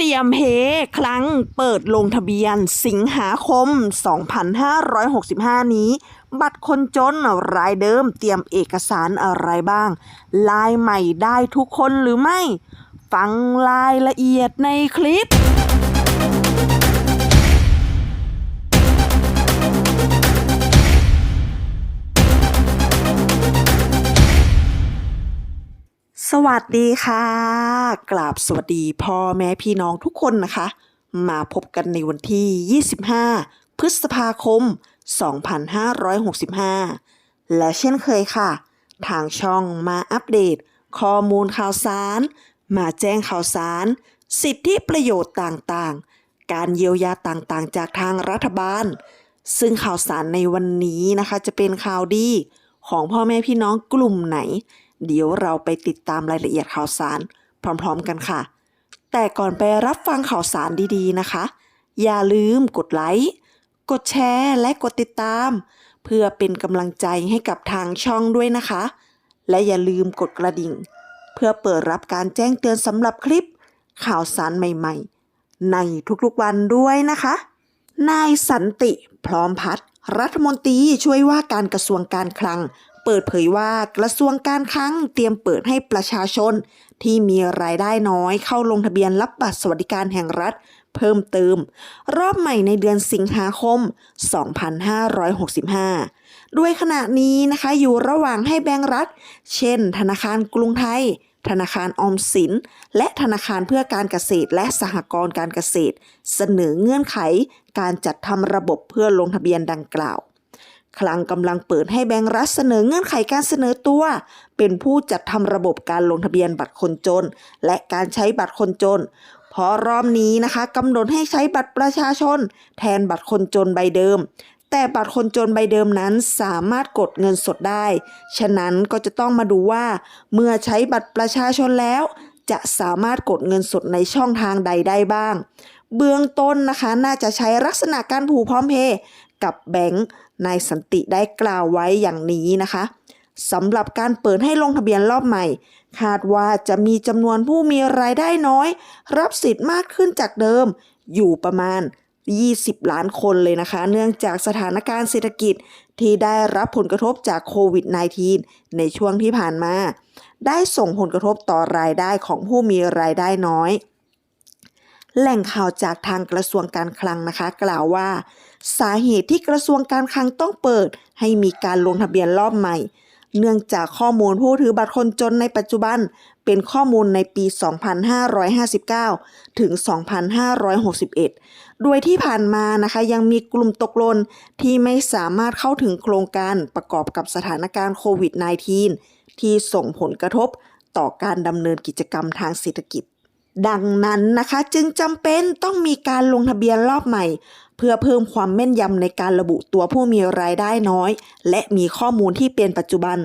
เตรียมเฮครั้งเปิดลงทะเบียนสิงหาคม 2565 นี้ บัตรคนจนรายเดิมเตรียมเอกสารอะไรบ้าง ลายใหม่ได้ทุกคนหรือไม่ ฟังรายละเอียดในคลิป สวัสดีค่ะ กราบสวัสดีพ่อแม่พี่น้องทุกคนนะคะ มาพบกันในวันที่ 25 พฤษภาคม 2565 และเช่นเคยค่ะ ทางช่องมาอัปเดต ข้อมูลข่าวสาร มาแจ้งข่าวสาร สิทธิประโยชน์ต่างๆ การเยียวยาต่างๆ จากทางรัฐบาล ซึ่งข่าวสารในวันนี้นะคะจะเป็นข่าวดีของพ่อแม่พี่น้องกลุ่มไหน เดี๋ยวเราไปติดตามรายละเอียดข่าวสาร พร้อมๆกันค่ะ แต่ก่อนไปรับฟังข่าวสารดีๆนะคะ อย่าลืมกดไลค์ กดแชร์และกดติดตาม เพื่อเป็นกำลังใจให้กับทางช่องด้วยนะคะ และอย่าลืมกดกระดิ่ง เพื่อเปิดรับการแจ้งเตือนสำหรับคลิป ข่าวสารใหม่ๆ ในทุกๆวันด้วยนะคะ นายสันติพร้อมพัฒน์รัฐมนตรีช่วยว่าการกระทรวงการคลัง เปิดเผยว่ากระทรวงการคลังเตรียมเปิดให้ประชาชน ที่มีรายได้น้อยเข้าลงทะเบียนรับบัตรสวัสดิการแห่งรัฐ เพิ่มเติม รอบใหม่ในเดือนสิงหาคม 2565 ด้วยขณะนี้นะคะอยู่ระหว่างให้แบงก์รัฐ เช่น ธนาคารกรุงไทยธนาคารออมสิน และธนาคารเพื่อการเกษตรและสหกรณ์การเกษตร เสนอเงื่อนไข การจัดทำระบบเพื่อลงทะเบียนดังกล่าว คลังกำลังเปิดให้แบงก์รัฐเสนอเงื่อนไขการเสนอตัว เป็นผู้จัดทำระบบการลงทะเบียนบัตรคนจน และการใช้บัตรคนจน เพราะรอบนี้นะคะกำหนดให้ใช้บัตรประชาชน แทนบัตรคนจนใบเดิม แต่บัตรคนจนใบเดิมนั้นสามารถกดเงินสดได้ ฉะนั้นก็จะต้องมาดูว่า เมื่อใช้บัตรประชาชนแล้ว จะสามารถกดเงินสดในช่องทางใดได้บ้าง เบื้องต้นนะคะน่าจะใช้ลักษณะการผูกพร้อมเพย์กับแบงก์ นายสันติได้กล่าวไว้อย่างนี้นะคะสำหรับการเปิดให้ลงทะเบียนรอบใหม่ คาดว่าจะมีจำนวนผู้มีรายได้น้อย รับสิทธิ์มากขึ้นจากเดิม อยู่ประมาณ 20 ล้านคนเลยนะคะ เนื่องจากสถานการณ์เศรษฐกิจที่ได้รับผลกระทบจากโควิด -19 ในช่วงที่ผ่านมา ได้ส่งผลกระทบต่อรายได้ของผู้มีรายได้น้อย แหล่งข่าวจากทางกระทรวงการคลังนะคะ กล่าวว่า สาเหตุที่กระทรวงการคลังต้องเปิด ให้มีการลงทะเบียนรอบใหม่ เนื่องจากข้อมูลผู้ถือบัตรคนจนในปัจจุบัน เป็นข้อมูลในปี 2559 ถึง 2561 โดยที่ผ่านมานะคะยังมีกลุ่มตกหล่นที่ไม่สามารถเข้าถึงโครงการประกอบกับสถานการณ์โควิด -19 ที่ส่งผลกระทบต่อการดำเนินกิจกรรมทางเศรษฐกิจ ดังนั้นนะคะจึงจำเป็นต้องมีการลงทะเบียนรอบใหม่ เพื่อเพิ่มความแม่นยำในการระบุตัวผู้มีรายได้น้อย และมีข้อมูลที่เป็นปัจจุบัน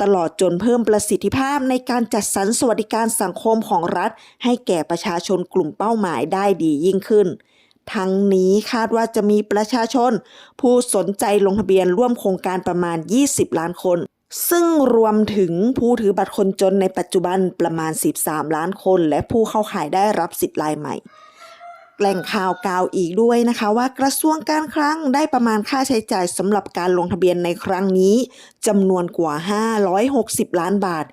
ตลอดจนเพิ่มประสิทธิภาพในการจัดสรรสวัสดิการสังคมของรัฐ ให้แก่ประชาชนกลุ่มเป้าหมายได้ดียิ่งขึ้น ทั้งนี้คาดว่าจะมีประชาชน ผู้สนใจลงทะเบียนร่วมโครงการประมาณ 20 ล้านคน ซึ่งรวมถึงผู้ถือบัตรคนจนในปัจจุบันประมาณ 13 ล้านคน และผู้เข้าข่ายได้รับสิทธิ์รายใหม่ แหล่งข่าวกล่าวอีกด้วยนะคะว่ากระทรวงการคลังได้ประมาณค่าใช้จ่ายสำหรับการลงทะเบียนในครั้งนี้จำนวนกว่า 560 ล้านบาท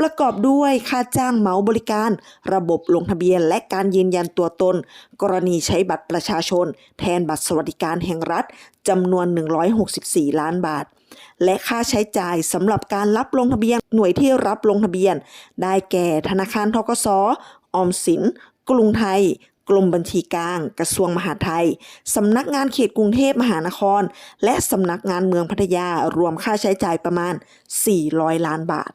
ประกอบด้วยค่าจ้างเหมาบริการ ระบบลงทะเบียนและการยืนยันตัวตน กรณีใช้บัตรประชาชน แทนบัตรสวัสดิการแห่งรัฐจำนวน 164 ล้านบาท และค่าใช้จ่ายสำหรับการรับลงทะเบียนหน่วยที่รับลงทะเบียน ได้แก่ธนาคารทกสออมสิน กรุงไทย กรมบัญชีกลาง กระทรวงมหาดไทย สำนักงานเขตกรุงเทพมหานคร และสำนักงานเมืองพัทยารวมค่าใช้จ่ายประมาณ 400 ล้านบาท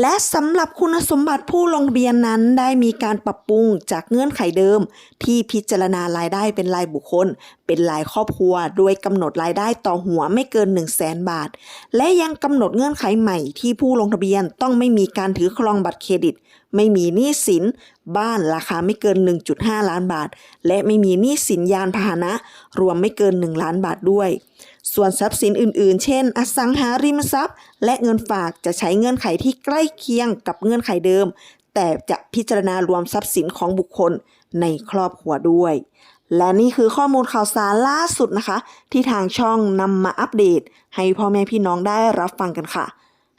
และสำหรับคุณสมบัติผู้ลงทะเบียนนั้นได้มีการปรับปรุงจากเงื่อนไขเดิม ที่พิจารณารายได้เป็นรายบุคคล เป็นรายครอบครัว โดยกำหนดรายได้ต่อหัวไม่เกิน 1 0 0 0 0แสนบาท และยังกำหนดเงื่อนไขใหม่ที่ผู้ลงทะเบียนต้องไม่มีการถือครองบัตรเครดิต ไม่มีหนี้สิน บ้านราคาไม่เกิน 1.5 ล้านบาท และไม่มีหนี้สินยานพาหนะ รวมไม่เกิน 1 ล้านบาทด้วย ส่วนทรัพย์สินอื่นๆ เช่น อสังหาริมทรัพย์ และเงินฝากจะใช้เงื่อนไขที่ใกล้เคียงกับเงื่อนไขเดิม แต่จะพิจารณารวมทรัพย์สินของบุคคลในครอบครัวด้วย และนี่คือข้อมูลข่าวสารล่าสุดนะคะ ที่ทางช่องนำมาอัปเดต ให้พ่อแม่พี่น้องได้รับฟังกันค่ะ